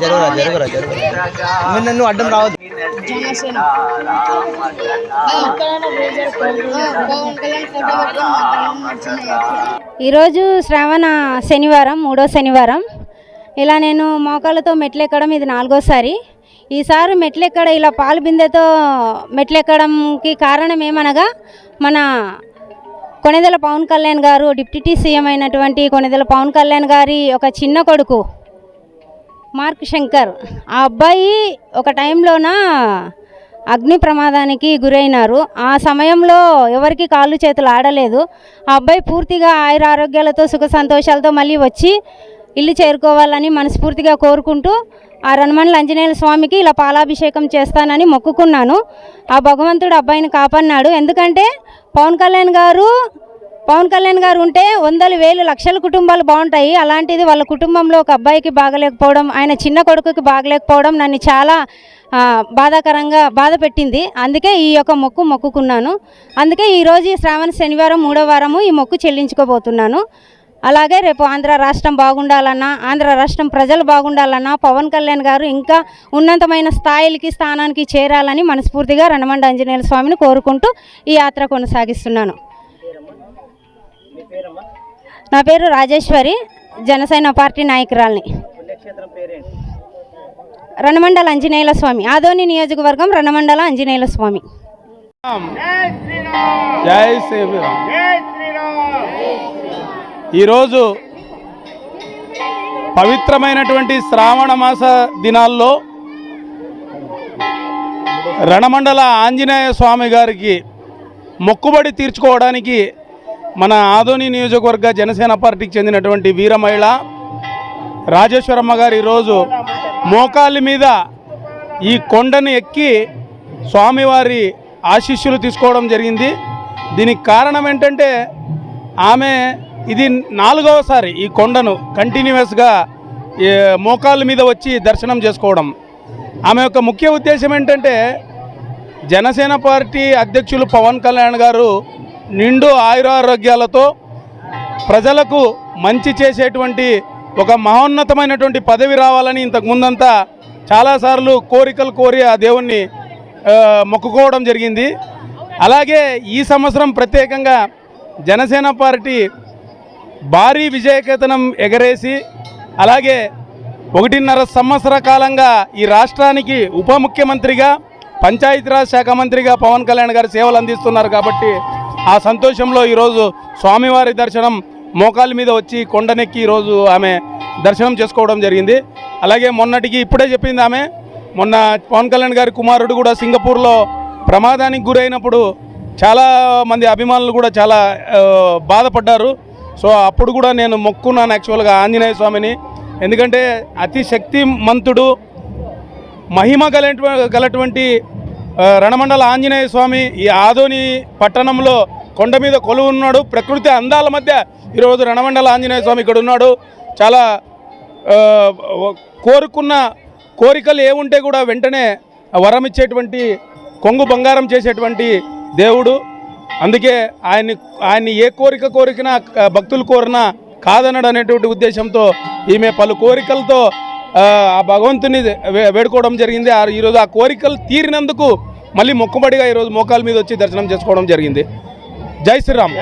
జరుగురా జరుగురా జరుగురా మీరు నన్ను అడ్డం రావద్దు. జనసేన ఈరోజు శ్రావణ శనివారం మూడో శనివారం. ఇలా నేను మోకాళ్ళతో మెట్లు ఎక్కడం ఇది నాలుగోసారి. ఈసారి మెట్లెక్కడ ఇలా పాలు బిందెతో మెట్లు ఎక్కడంకి కారణం ఏమనగా మన కొణిదెల పవన్ కళ్యాణ్ గారు డిప్యూటీ సీఎం అయినటువంటి కొణిదెల పవన్ కళ్యాణ్ గారి ఒక చిన్న కొడుకు మార్క్ శంకర్. ఆ అబ్బాయి ఒక టైంలోన అగ్ని ప్రమాదానికి గురైనారు. ఆ సమయంలో ఎవరికి కాళ్ళు చేతులు ఆడలేదు. ఆ అబ్బాయి పూర్తిగా ఆయుర ఆరోగ్యాలతో సుఖ సంతోషాలతో మళ్ళీ వచ్చి ఇల్లు చేరుకోవాలని మనస్ఫూర్తిగా కోరుకుంటూ ఆ రణమండల ఆంజనేయుల స్వామికి ఇలా పాలాభిషేకం చేస్తానని మొక్కుకున్నాను. ఆ భగవంతుడు అబ్బాయిని కాపాడినాడు. ఎందుకంటే పవన్ కళ్యాణ్ గారు పవన్ కళ్యాణ్ గారు ఉంటే వందలు వేలు లక్షల కుటుంబాలు బాగుంటాయి. అలాంటిది వాళ్ళ కుటుంబంలో ఒక అబ్బాయికి బాగలేకపోవడం ఆయన చిన్న కొడుకుకి బాగలేకపోవడం నన్ను చాలా బాధాకరంగా బాధ పెట్టింది. అందుకే ఈ యొక్క మొక్కు మొక్కుకున్నాను. అందుకే ఈరోజు ఈ శ్రావణ శనివారం మూడో వారము ఈ మొక్కు చెల్లించుకోబోతున్నాను. అలాగే రేపు ఆంధ్ర రాష్ట్రం బాగుండాలన్నా ఆంధ్ర రాష్ట్రం ప్రజలు బాగుండాలన్నా పవన్ కళ్యాణ్ గారు ఇంకా ఉన్నతమైన స్థాయిలకి స్థానానికి చేరాలని మనస్ఫూర్తిగా రణమండ ఆంజనేయ స్వామిని కోరుకుంటూ ఈ యాత్ర కొనసాగిస్తున్నాను. నా పేరు రాజేశ్వరి జనసేన పార్టీ నాయకురాల్ని. రణమండల ఆంజనేయుల స్వామి. ఆదోని నియోజకవర్గం రణమండల ఆంజనేయుల స్వామి. జై శ్రీరామ్. ఈరోజు పవిత్రమైనటువంటి శ్రావణ మాస దినాల్లో రణమండల ఆంజనేయ స్వామి గారికి మొక్కుబడి తీర్చుకోవడానికి మన ఆదోని నియోజకవర్గ జనసేన పార్టీకి చెందినటువంటి వీర మహిళ రాజేశ్వరమ్మ గారు ఈరోజు మోకాళ్ళ మీద ఈ కొండను ఎక్కి స్వామివారి ఆశీస్సులు తీసుకోవడం జరిగింది. దీనికి కారణం ఏంటంటే ఆమె ఇది నాలుగవసారి ఈ కొండను కంటిన్యూస్గా మోకాళ్ళ మీద వచ్చి దర్శనం చేసుకోవడం. ఆమె యొక్క ముఖ్య ఉద్దేశం ఏంటంటే జనసేన పార్టీ అధ్యక్షులు పవన్ కళ్యాణ్ గారు నిండు ఆయురారోగ్యాలతో ప్రజలకు మంచి చేసేటువంటి ఒక మహోన్నతమైనటువంటి పదవి రావాలని ఇంతకు ముందంతా చాలాసార్లు కోరికలు కోరి ఆ దేవుణ్ణి మొక్కుకోవడం జరిగింది. అలాగే ఈ సంవత్సరం ప్రత్యేకంగా జనసేన పార్టీ భారీ విజయకేతనం ఎగరేసి అలాగే ఒకటిన్నర సంవత్సర కాలంగా ఈ రాష్ట్రానికి ఉప ముఖ్యమంత్రిగా పంచాయతీరాజ్ శాఖ మంత్రిగా పవన్ కళ్యాణ్ గారు సేవలు అందిస్తున్నారు కాబట్టి ఆ సంతోషంలో ఈరోజు స్వామివారి దర్శనం మోకాళ్ళ మీద వచ్చి కొండనెక్కి ఈరోజు ఆమె దర్శనం చేసుకోవడం జరిగింది. అలాగే మొన్నటికి ఇప్పుడే చెప్పింది ఆమె మొన్న పవన్ కళ్యాణ్ గారి కుమారుడు కూడా సింగపూర్లో ప్రమాదానికి గురైనప్పుడు చాలా మంది అభిమానులు కూడా చాలా బాధపడ్డారు. సో అప్పుడు కూడా నేను మొక్కున్నాను యాక్చువల్గా ఆంజనేయ స్వామిని. ఎందుకంటే అతి శక్తిమంతుడు మహిమ గలటువంటి గలటువంటి రణమండల ఆంజనేయ స్వామి ఈ ఆదోని పట్టణంలో కొండ మీద కొలువు ఉన్నాడు. ప్రకృతి అందాల మధ్య ఈరోజు రణమండల ఆంజనేయ స్వామి ఇక్కడ ఉన్నాడు. చాలా కోరుకున్న కోరికలు ఏముంటే కూడా వెంటనే వరం ఇచ్చేటువంటి కొంగు బంగారం చేసేటువంటి దేవుడు. అందుకే ఆయన్ని ఆయన్ని ఏ కోరిక కోరికినా భక్తులు కోరినా కాదనడు అనేటువంటి ఉద్దేశంతో ఈమె పలు కోరికలతో ఆ భగవంతుని వే- వేడుకోవడం జరిగింది. ఆ ఈరోజు ఆ కోరికలు తీరినందుకు మళ్ళీ మొక్కుబడిగా ఈరోజు మోకాల మీద వచ్చి దర్శనం చేసుకోవడం జరిగింది. జై శ్రీరామ్.